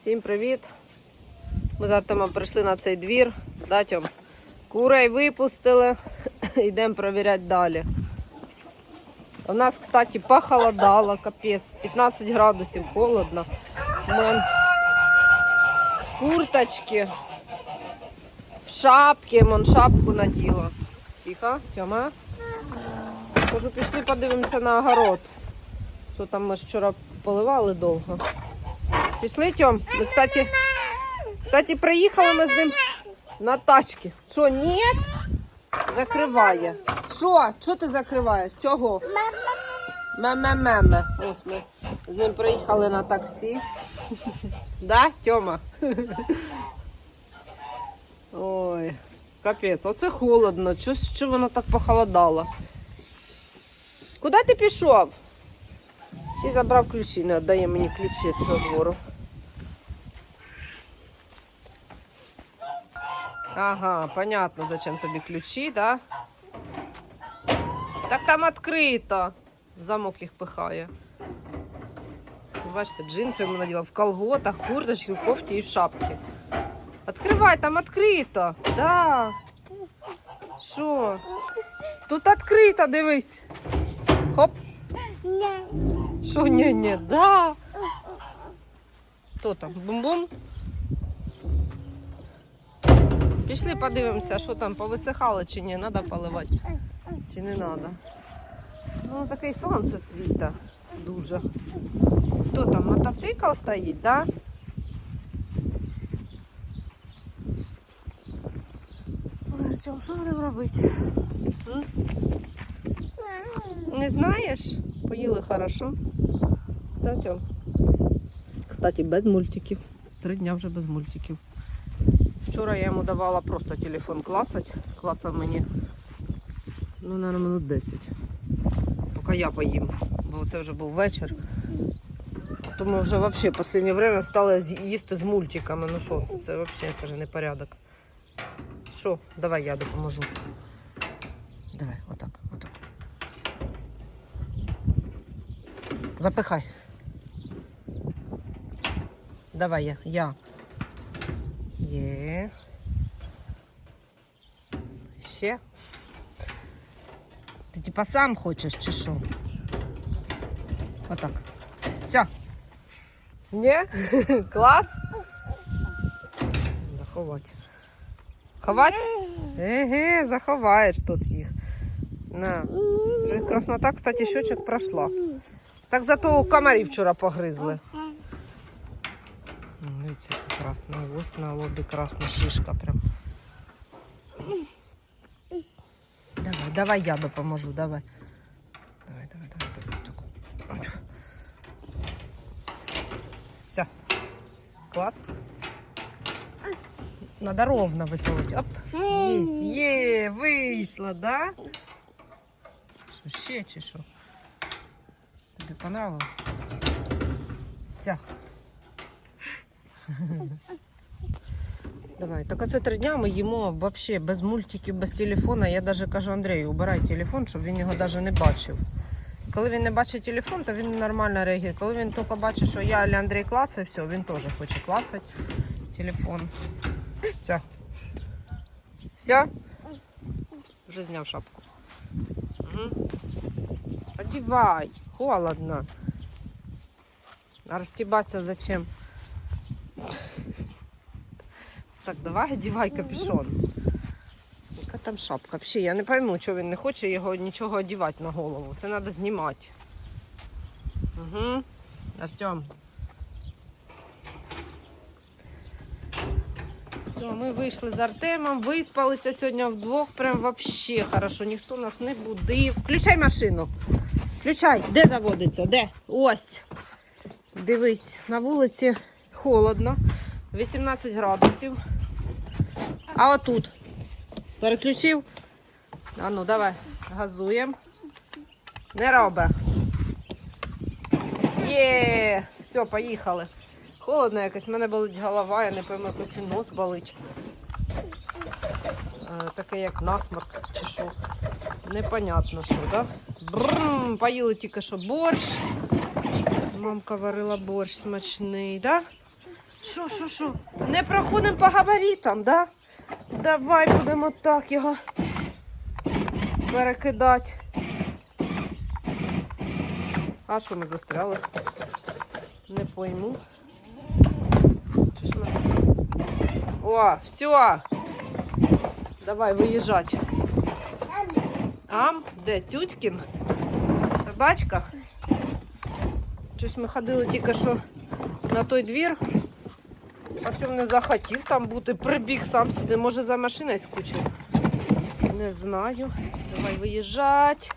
Всім привіт! Ми з Артемом прийшли на цей двір. Да? Курей випустили. Йдемо перевіряти далі. У нас, кстати, похолодало, капець. 15 градусів, холодно. Мен в курточці, в шапці, мон шапку наділа. Тихо, Тьома. Кажу, пішли подивимося на огород. Що там ми вчора поливали довго. Пішли, Тьом? Ми, кстати, кстати, приїхали ми з ним на тачці. Що, ні? Закриває. Що? Що ти закриваєш? Чого? Меме-меме. Ось ми з ним приїхали на таксі. Да, Тьома? Ой, капець, оце холодно. Чого, що воно так похолодало? Куди ти пішов? Ще забрав ключі, не віддає мені ключі цього двору. Ага, понятно, зачем тобі ключі, да? Так там відкрито. Замок їх пихає. Бачите, джинси йому наділа в колготах, курточці, в кофті і в шапці. Відкривай, там відкрито. Да. Що? Тут відкрито, дивись. Хоп. Що ні, ні, да. Хто там? Бум-бум? Пішли подивимося, що там повисихало чи ні, треба поливати. Чи не треба. Ну, таке сонце світа дуже. Хто там? Мотоцикл стоїть, так? Да? Артем, що будемо робити? Не знаєш? Поїли хорошо. Да, Тьом? Кстати, без мультиків. Три дня вже без мультиків. Вчора я йому давала просто телефон клацать. Клацав мені, ну, наверное, минут 10. Поки я поїм. Бо це вже був вечір. Тому вже взагалі в останнє время стали їсти з мультиками. Ну що це? Це взагалі каже непорядок. Що, давай я допоможу. Давай, отак, отак. Запихай. Давай я. Я. Є. Ще. Ти типа сам хочеш чи що? Отак. Все. Ні? Клас? Заховати. Ховати? Еге, заховаєш тут їх. На. Вже краснота, кстати, щочок пройшла. Так зато у комарі вчора погризли. М, Дивіться, яка красна. Ось на лобі красна шишка прям. Давай, давай я допоможу, давай. Давай, давай, давай, давай. Так. Ой. Все. Клас. Надо ровно висовувати. Оп. Є, є, вийшла, да? Що, ще чи що? Тобі понравилось? Все. Давай, так оце три дня ми їмо взагалі без мультиків, без телефона. Я навіть кажу Андрію, убирай телефон, щоб він його навіть не бачив. Коли він не бачить телефон, то він нормально реагує. Коли він тільки бачить, що я або Андрій клацає, все, він теж хоче клацати телефон. Все. Все? Вже зняв шапку. Угу. Одівай, холодно. А розтібатися зачем? Так, давай одівай капюшон. Яка там шапка? Взагалі, я не пойму, чого він не хоче його нічого одівати на голову. Все треба знімати. Угу. Артем. Все, ми вийшли з Артемом, виспалися сьогодні вдвох, прям вообще хорошо. Ніхто нас не будив. Включай машину. Включай. Де заводиться? Де? Ось. Дивись, на вулиці холодно. 18 градусів. А отут. Переключив. А ну, давай, газуємо. Не робе. Є, все, поїхали. Холодно якось, в мене болить голова, я не пойму, якось і нос болить. Е, таке як насморк чи що. Непонятно що, да? Бррм, поїли тільки що борщ. Мамка варила борщ смачний, да? Що, що, що? Не проходимо по габаритам, да? Давай будемо так його перекидати. А що ми застряли? Не пойму. О, все. Давай виїжджать. Ам, де Тютькін? Собачка? Щось ми ходили тільки що на той двір. Артем не захотів там бути, прибіг сам сюди, може за машиною скучив. Не знаю. Давай виїжджать.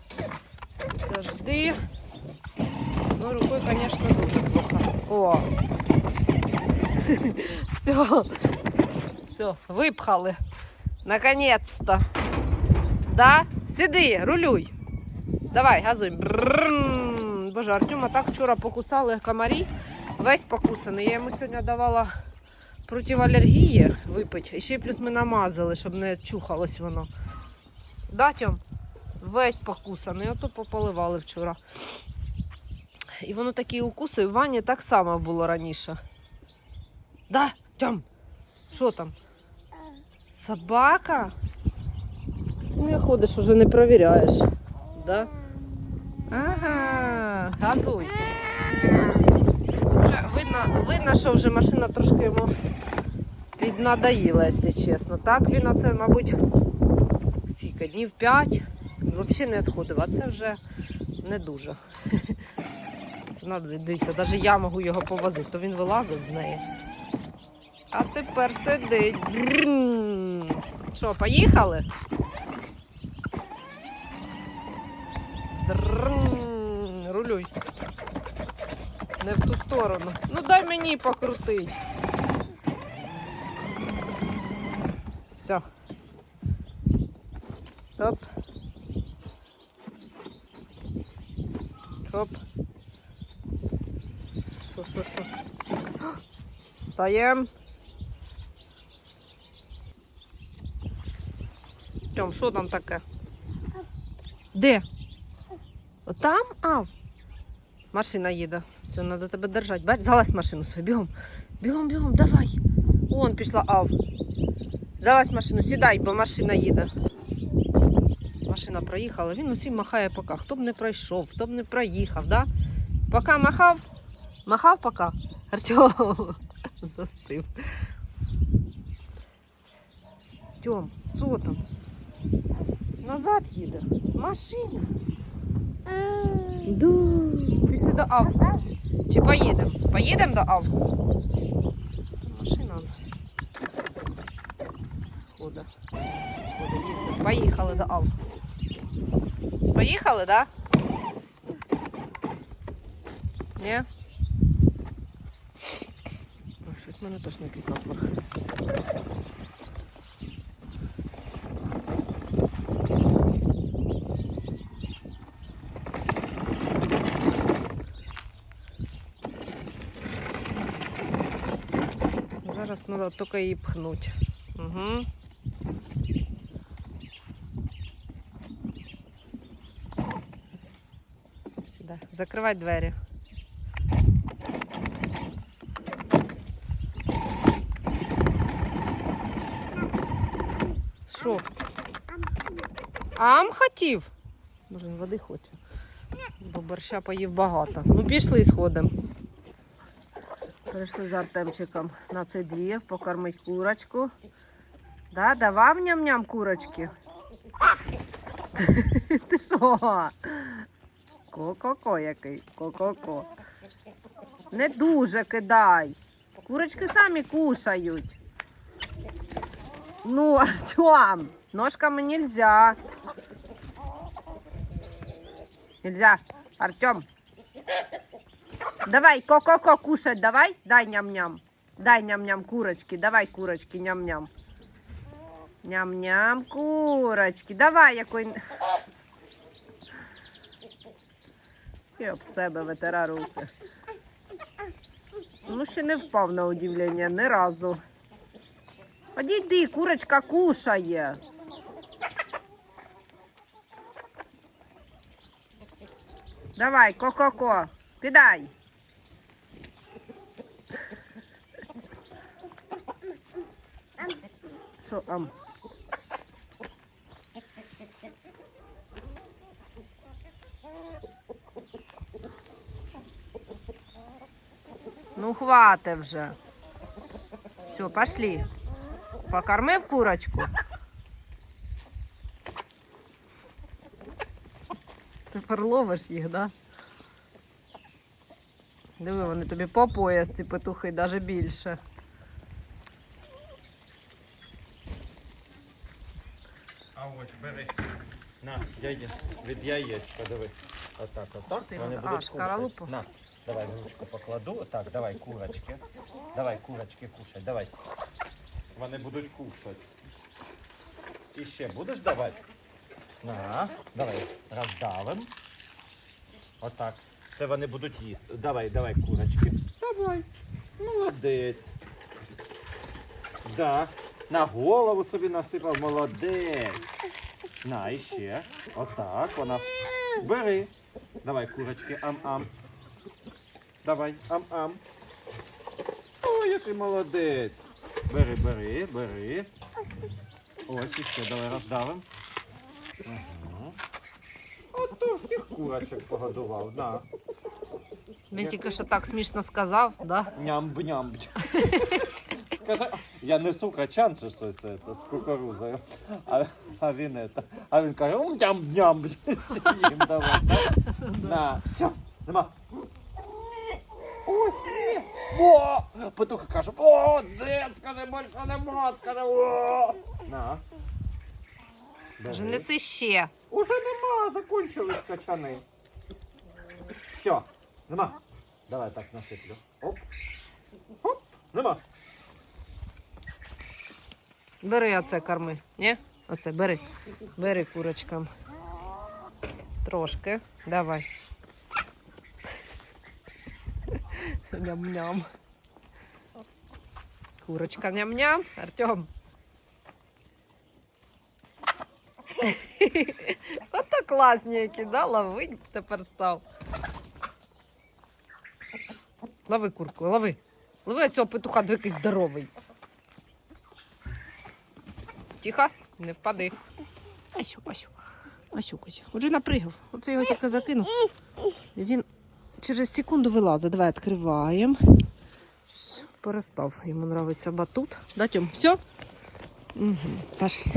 Подожди. Ну, рукою, звісно, дуже плохо. О! Все. Все, випхали. Наконец-то. Да? Сиди, рулюй. Давай, газуй. Боже, Артема так вчора покусали комарі. Весь покусаний. Я йому сьогодні давала проти алергії випити. І ще плюс ми намазали, щоб не чухалось воно. Да, Тьом? Весь покусаний. Ото пополивали вчора. І воно такі укуси в ванні так само було раніше. Да, Тьом? Що там? Собака? Не ходиш, уже не перевіряєш. Да? Ага, газуй. Видно, що вже машина трошки йому піднадоїла, якщо чесно. Так він оце, мабуть, скільки днів 5 взагалі не відходив, а це вже не дуже. Дивіться, навіть я можу його повозити, то він вилазив з неї. А тепер сидить. Що, поїхали? Рулюй. Не в ту сторону. Ну дай мені покрутить. Все. Оп. Оп. Що, що, що? Встаємо. Тьом, що там таке? Де? Отам? Ав. Машина їде. Все, треба тебе держати. Бач, залазь в машину свою. Бігом. Бігом, бігом, давай. Вон пішла Ав. Залазь в машину, сідай, бо машина їде. Машина проїхала, він усім махає пока. Хто б не пройшов, хто б не проїхав, да? Пока махав? Махав пока? Артем застив. Тьом, що там? Назад їде. Машина. Ду. Пішли до Ав. Чи поїдемо? Поїдемо до Ав? Машина. Хода. Хода, їздить. Поїхали до Ав. Поїхали, так? Да? Ні? Щось в мене точно якийсь насморк. Зараз треба тільки її пхнути. Угу. Сюди. Закривай двері. Що? Ам хотів? Може, він води хоче. Бо борща поїв багато. Ну, пішли сходимо. Прийшли з Артемчиком на цей двір, покормить курочку. Да, давав ням-ням курочки. Ти що? Ко-ко-ко який. Ко-ко-ко. Не дуже кидай. Курочки самі кушають. Ну, Артем, ножками нельзя. Нельзя. Артем. Давай, ко-ко-ко кушать, давай. Дай ням-ням. Дай ням-ням курочки. Давай курочки, ням-ням. Ням-ням, курочки. Давай якой. І об себе витира руки. Ну, ще не впав на удивлення, ні разу. Одійди, курочка кушає. Давай, ко-ко-ко, кидай. Що, ам? Ну, хватит вже. Все, пошли. Покормив курочку. Тепер ловиш їх, да? Диви, вони тобі по пояс, ці петухи, навіть більше. А ось бери. На, яє, від яєчка, диви. Отак, отак. Ти Вони його- а, будуть шкаралупу? кушати. На, давай ручку покладу. Так, давай курочки. Давай курочки кушай, давай. Вони будуть кушати. І ще будеш давати? На, давай, роздавим. Отак. Це вони будуть їсти. Давай, давай, курочки. Давай. Молодець. Да. На голову собі насипав, молодець. На, і ще. Отак, вона. Бери. Давай, курочки, ам-ам. Давай, ам-ам. Ой, який молодець. Бери, бери, бери. Ось іще давай роздавим. Ага. Ото всіх курочок погодував, да. Він тільки що так смішно сказав, да? Нямб-нямб. Скажи, я несу качан чи щось це, з кукурузою. А, а він это, а він каже, «Ум, нямб-нямб. Ще їм давай. так? На, все, нема. Ось, ні. О! Петуха каже, о, де, скажи, більше нема, скаже, о. На. Каже, Бери. неси ще. Уже нема, закончились качани. Все, нема. Давай так насиплю. Оп. Оп, нема. Бери оце корми. Ні? Оце бери. Бери курочкам. Трошки. Давай. Ням-ням. Курочка ням-ням. Артем. Ото класні які, да? Ловить тепер став. Лови курку, лови. Лови цього петуха, диви, який здоровий. Тихо, не впади. Асю, Асю, Асю, Кася. Отже напригав. Оце його тільки закинув. Він через секунду вилазить. Давай відкриваємо. Перестав. Йому подобається батут. Датьом, Все? Угу. Пошли.